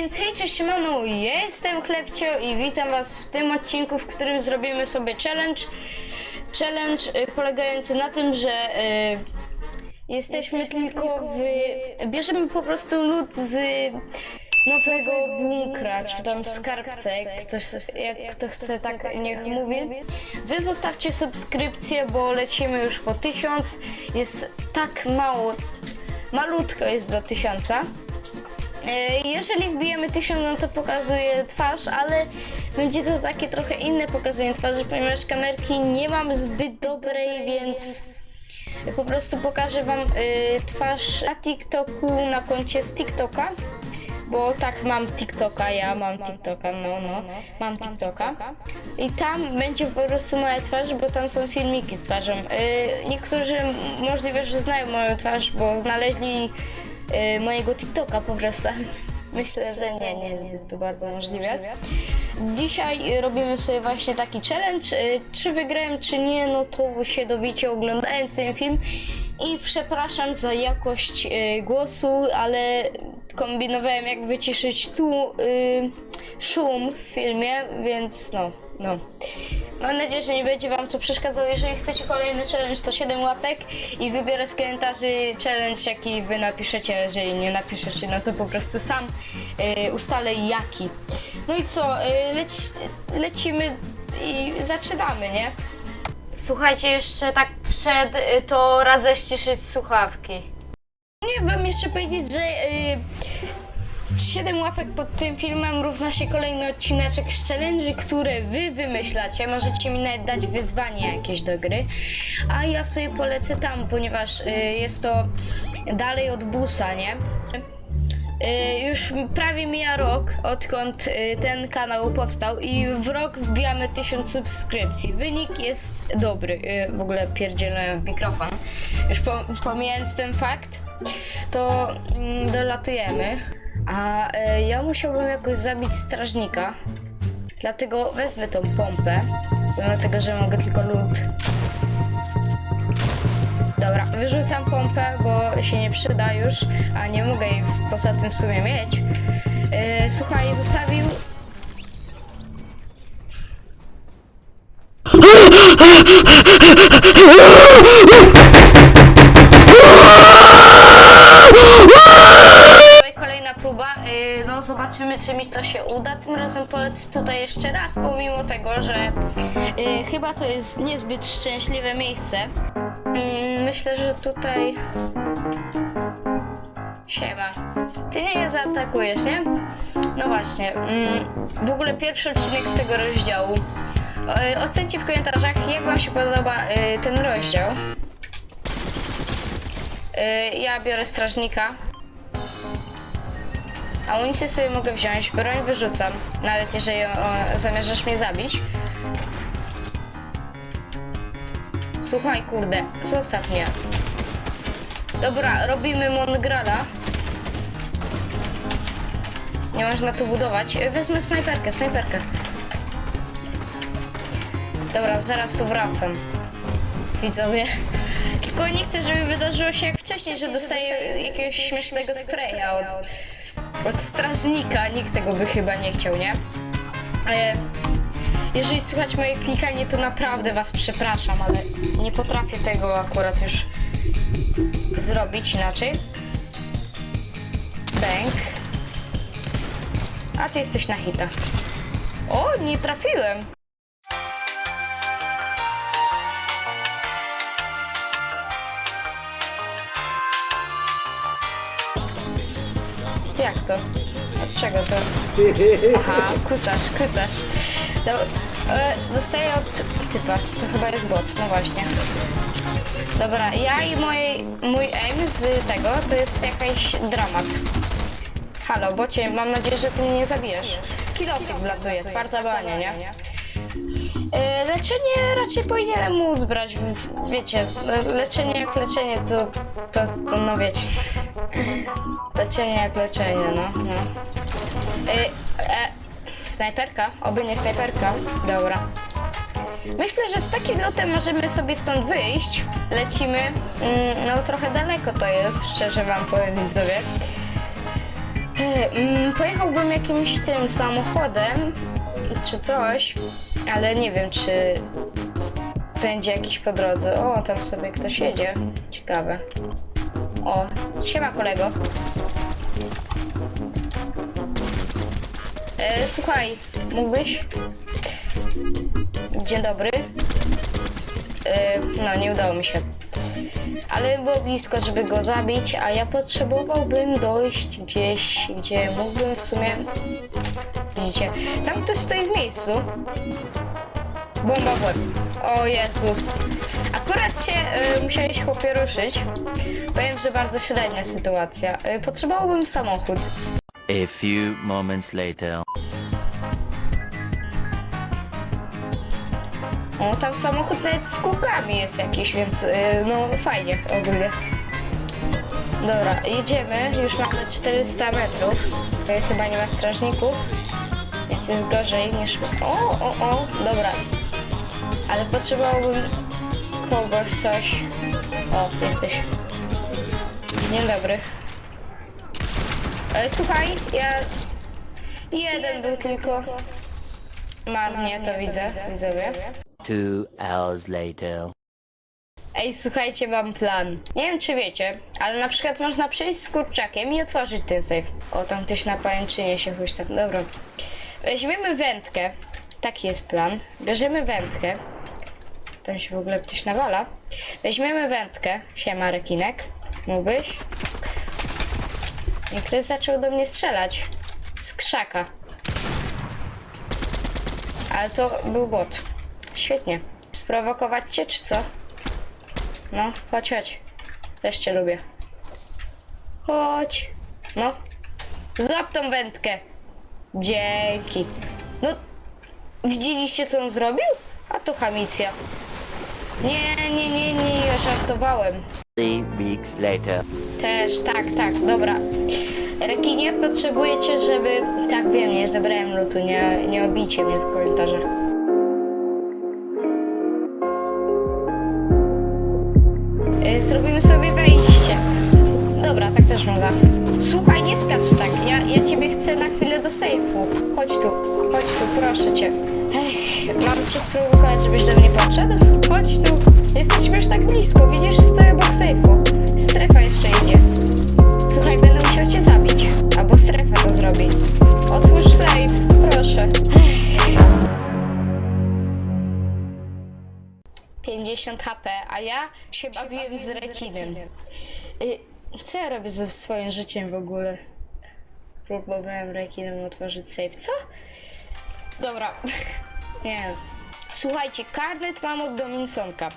Więc hej, cześć, siemano, ja jestem Chlebcio i witam was w tym odcinku, w którym zrobimy sobie challenge. Challenge y, polegający na tym, że y, jesteśmy tylko w... Bierzemy po prostu lód z nowego bunkra, czy tam skarbce, jak ktoś, jak kto chce, tak niech mówi. Wy zostawcie subskrypcję, bo lecimy już po tysiąc. Jest tak mało, malutko jest do tysiąca. E, Jeżeli wbijemy 1000, no to pokazuje twarz, ale będzie to takie trochę inne pokazanie twarzy, ponieważ kamerki nie mam zbyt dobrej, więc po prostu pokażę wam y, twarz na TikToku, na koncie z TikToka. Bo tak, mam TikToka, ja mam TikToka, no, no, mam TikToka. I tam będzie po prostu moja twarz, bo tam są filmiki z twarzą. Y, niektórzy możliwe, że znają moją twarz, bo znaleźli y, mojego TikToka po prostu. Myślę, że nie, nie jest zbyt bardzo możliwe. Dzisiaj robimy sobie właśnie taki challenge. Y, Czy wygrałem, czy nie, no to się dowiecie oglądając ten film. I przepraszam za jakość y, głosu, ale kombinowałem jak wyciszyć tu szum w filmie, więc no, no. Mam nadzieję, że nie będzie wam to przeszkadzało. Jeżeli chcecie kolejny challenge, to 7 łapek i wybiorę z komentarzy challenge, jaki wy napiszecie. Jeżeli nie napiszecie, no to po prostu sam y, ustalę jaki. No i co, y, lec, lecimy i zaczynamy, nie? Słuchajcie, jeszcze tak przed y, to radzę ściszyć słuchawki. Nie wam jeszcze powiedzieć, że y, 7 łapek pod tym filmem równa się kolejny odcineczek z challenge, które wy wymyślacie. Możecie mi nawet dać wyzwanie jakieś do gry, a ja sobie polecę tam, ponieważ y, jest to dalej od busa, nie? Y, Już prawie mija rok, odkąd y, ten kanał powstał i w rok wbijamy 1000 subskrypcji. Wynik jest dobry. Y, W ogóle pierdzielałem w mikrofon. Już po, pomijając ten fakt, to mm, dolatujemy. A y, ja musiałbym jakoś zabić strażnika. Dlatego wezmę tą pompę. Dlatego, że mogę tylko lód Dobra, wyrzucam pompę, bo się nie przyda już, a nie mogę jej w- poza tym w sumie mieć. Yy, słuchaj, zostawił. Tutaj czy mi to się uda. Tym razem polecę tutaj jeszcze raz, pomimo tego, że yy, chyba to jest niezbyt szczęśliwe miejsce. Mm, Myślę, że tutaj. Siema. Ty mnie nie zaatakujesz, nie? No właśnie. mm, W ogóle pierwszy odcinek z tego rozdziału. E, Ocencie w komentarzach, jak Wam się podoba e, ten rozdział. E, Ja biorę strażnika. Amunicję sobie mogę wziąć, broń wyrzucam, nawet jeżeli zamierzasz mnie zabić. Słuchaj, kurde, zostaw mnie. Dobra, robimy Mongrala. Nie można tu budować. Wezmę snajperkę, snajperkę. Dobra, zaraz tu wracam. Widzowie. Tylko nie chcę, żeby wydarzyło się jak wcześniej, że dostaję jakiegoś śmiesznego spraya od, od strażnika. Nikt tego by chyba nie chciał, nie? E, jeżeli słychać moje klikanie, to naprawdę was przepraszam, ale nie potrafię tego akurat już zrobić inaczej. Bęk. A ty jesteś na hita. O, nie trafiłem. Jak to? Od czego to? Aha, kucasz, kucasz. Do, e, dostaję od typa. To chyba jest bot, no właśnie. Dobra, ja i mój, mój aim z tego to jest jakiś dramat. Halo, bocie, mam nadzieję, że ty mnie nie zabijesz. Kilofik wlatuje, twarda bania, nie? E, Leczenie raczej powinienem móc brać, wiecie, le- leczenie jak leczenie, to, to, to no wiecie. Leczenie jak leczenie, no. no. E, e, snajperka? Oby nie snajperka. Dobra. Myślę, że z takim lotem możemy sobie stąd wyjść. Lecimy. Mm, No trochę daleko to jest, szczerze wam powiem widzowie. E, mm, pojechałbym jakimś tym samochodem czy coś, ale nie wiem, czy będzie jakiś po drodze. O, tam sobie ktoś jedzie. Ciekawe. O, siema kolego. E, słuchaj, mógłbyś? Dzień dobry. E, no, nie udało mi się. Ale było blisko, żeby go zabić, a ja potrzebowałbym dojść gdzieś, gdzie mógłbym w sumie... Widzicie, tam ktoś stoi w miejscu. Bomba w łeb. O Jezus. Akurat się y, musiałeś chłopie ruszyć. Powiem, że bardzo średnia sytuacja. Y, potrzebowałbym samochód. A few moments later. O, tam samochód nawet z kółkami jest jakiś, więc y, no fajnie ogólnie. Dobra, jedziemy. Już mamy 400 metrów. Y, chyba nie ma strażników, więc jest gorzej niż... O, o, o, dobra. Ale potrzebowałbym kogoś, coś... O, jesteś. Dzień dobry. E, słuchaj, ja... Jeden był tylko. Marnie, to widzę, widzowie. Two hours later. Ej, słuchajcie, mam plan. Nie wiem, czy wiecie, ale na przykład można przejść z kurczakiem i otworzyć ten safe. O, tam ktoś na pajęczynie się huśta. Dobra. Weźmiemy wędkę. Taki jest plan. Bierzemy wędkę. Tam się w ogóle ktoś nawala. Weźmiemy wędkę. Siema, rekinek. Mógłbyś? I ktoś zaczął do mnie strzelać. Z krzaka. Ale to był bot. Świetnie. Sprowokować cię, czy co? No, chodź, chodź. Też cię lubię. Chodź. No. Złap tą wędkę. Dzięki. No, widzieliście co on zrobił? A to hamicja. Nie, nie, nie, nie, ja żartowałem. Three weeks later. Też, tak, tak, dobra. Rekinie, potrzebujecie, żeby... Tak, wiem, nie zebrałem lutu, nie, nie obijcie mnie w komentarzach. Y, Zrobimy sobie wejście. Dobra, tak też można. Słuchaj, nie skacz tak. Ja, ja ciebie chcę na chwilę do sejfu. Chodź tu, chodź tu, proszę cię. Ech, mam cię sprowokować, żebyś do mnie podszedł? Chodź tu. Jesteśmy już tak blisko. Widzisz, stoję obok sejfu. Strefa jeszcze idzie. Słuchaj, będę musiał cię zabić. Albo strefa to zrobi. Otwórz sejf, proszę. Ech. 50 HP, a ja się bawiłem z rekinem. Co ja robię ze swoim życiem w ogóle? Próbowałem rekinem otworzyć safe. Co? Dobra. Nie. Słuchajcie, karnet mam od Dominsonka.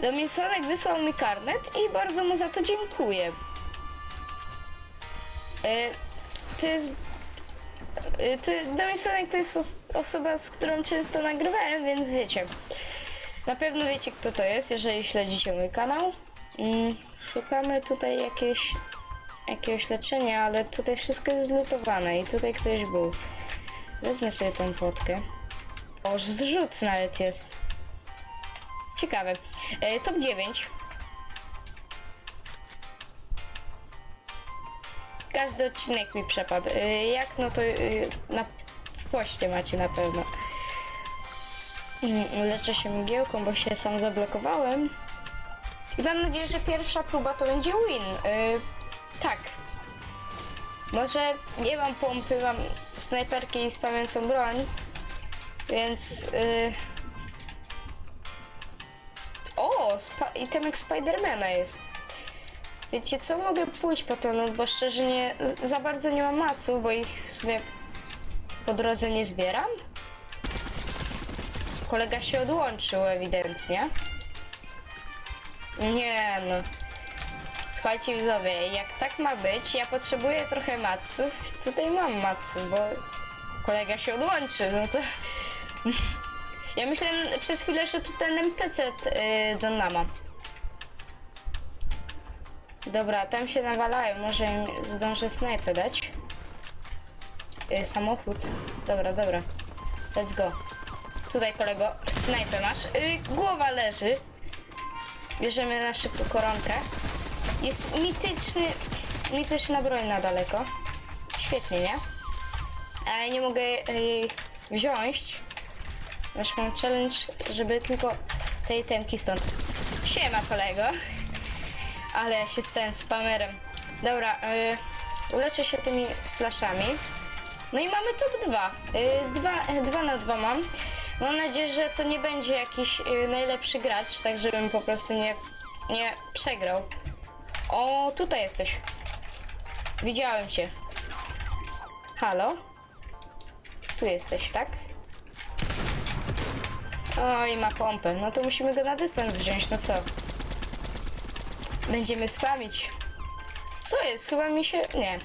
Dominsonek wysłał mi karnet i bardzo mu za to dziękuję. Y, To jest. y, To, Dominsonek to jest os- osoba, z którą często nagrywałem, więc wiecie. Na pewno wiecie, kto to jest, jeżeli śledzicie mój kanał. Mm, szukamy tutaj jakieś, jakiegoś leczenia, ale tutaj wszystko jest zlutowane i tutaj ktoś był. Wezmę sobie tą potkę. O, zrzut nawet jest. Ciekawe. E, top 9. Każdy odcinek mi przepadł. E, jak no to e, na, w poście macie na pewno. Mm, Leczę się mgiełką, bo się sam zablokowałem. I mam nadzieję, że pierwsza próba to będzie win. Yy, tak. Może nie mam pompy, mam snajperkę i spamięcą broń. Więc. Yy... O! Spa- itemek Spidermana jest. Wiecie co? Mogę pójść po to, no bo szczerze nie. Za bardzo nie mam macu, bo ich w sumie po drodze nie zbieram. Kolega się odłączył ewidentnie. Nie no. Słuchajcie widzowie, jak tak ma być, ja potrzebuję trochę maców. Tutaj mam maców, bo kolega się odłączył, no to... Ja myślałem przez chwilę, że to ten NPC yy, John ma. Dobra, tam się nawalają, może zdążę snajpę dać. Yy, samochód. Dobra, dobra. Let's go. Tutaj kolego, snajpę masz. Yy, głowa leży. Bierzemy na szybko koronkę. Jest mityczny, mityczna broń na daleko. świetnie, nie? Ale nie mogę jej wziąć. Już mam challenge, żeby tylko tej temki stąd. Siema kolego. Ale się stałem spamerem. Dobra, y, uleczę się tymi splaszami. No i mamy top 2. Y, dwa, y, dwa na dwa mam. Mam nadzieję, że to nie będzie jakiś y, najlepszy gracz, tak żebym po prostu nie, nie przegrał. O, tutaj jesteś. Widziałem cię. Halo? Tu jesteś, tak? Oj, ma pompę. No to musimy go na dystans wziąć, no co? Będziemy spamić. Co jest? Chyba mi się... Nie.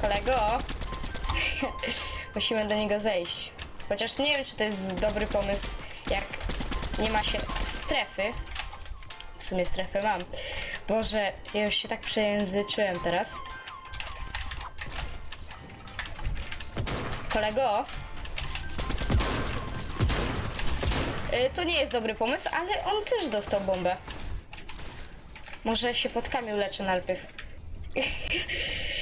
Kolego? Musimy do niego zejść. Chociaż nie wiem, czy to jest dobry pomysł, jak nie ma się strefy. W sumie strefę mam. Boże, ja już się tak przejęzyczyłem teraz. Kolego? Y, To nie jest dobry pomysł, ale on też dostał bombę. Może się potkami uleczę najpierw.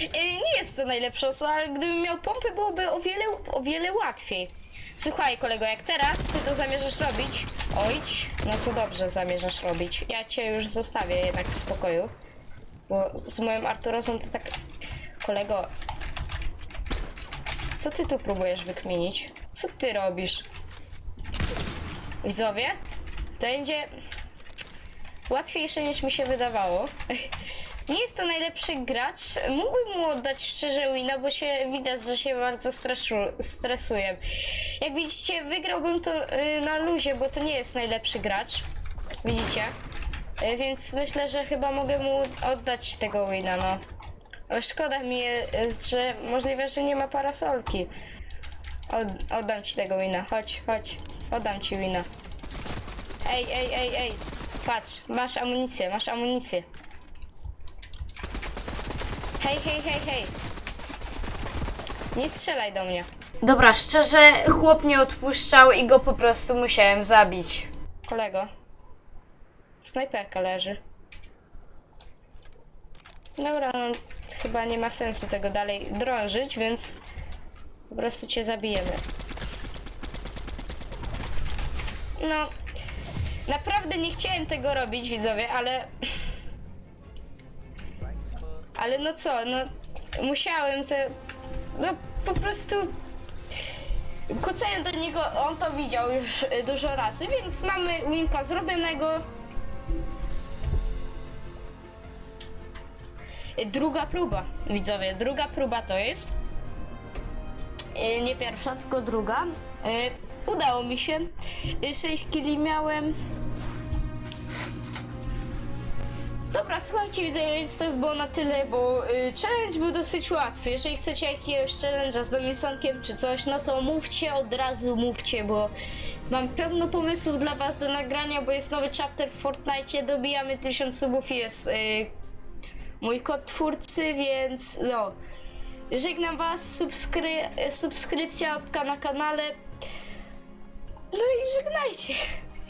Y, nie jest to najlepsza osoba, ale gdybym miał pompę, byłoby o wiele, o wiele łatwiej. Słuchaj, kolego, jak teraz ty to zamierzasz robić, ojć, no to dobrze zamierzasz robić. Ja cię już zostawię jednak w spokoju. Bo z moim Arturosem to tak... Kolego, co ty tu próbujesz wykminić? Co ty robisz? Widzowie? To będzie łatwiejsze niż mi się wydawało. Nie jest to najlepszy gracz. Mógłbym mu oddać szczerze wina, bo się widać, że się bardzo stresu, stresuje. Jak widzicie, wygrałbym to y, na luzie, bo to nie jest najlepszy gracz. Widzicie? Y, więc myślę, że chyba mogę mu oddać tego wina, no. Szkoda mi jest, że możliwe, że nie ma parasolki. Od, oddam ci tego wina. Chodź, chodź. Oddam ci wina. Ej, ej, ej, ej. Patrz, masz amunicję, masz amunicję. Hej, hej, hej, hej. Nie strzelaj do mnie. Dobra, szczerze, chłop nie odpuszczał i go po prostu musiałem zabić. Kolego. Snajperka leży. Dobra, no chyba nie ma sensu tego dalej drążyć, więc po prostu cię zabijemy. No, naprawdę nie chciałem tego robić, widzowie, ale. Ale no co, no musiałem ze. No po prostu. Kucałem do niego, on to widział już y, dużo razy, więc mamy winka zrobionego. Druga próba, widzowie, druga próba to jest. Y, Nie pierwsza, tylko druga. Y, Udało mi się. 6 kili miałem. Dobra, słuchajcie, widzę, więc to by było na tyle, bo y, challenge był dosyć łatwy. Jeżeli chcecie jakiegoś challenge'a z Domisonkiem czy coś, no to mówcie od razu, mówcie, bo mam pełno pomysłów dla was do nagrania, bo jest nowy chapter w Fortnite, dobijamy 1000 subów jest y, mój kod twórcy, więc no. Żegnam was, subskry subskrypcja, łapka na kanale. No i żegnajcie.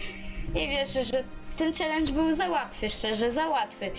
Nie wierzę, że ten challenge był za łatwy, szczerze, za łatwy.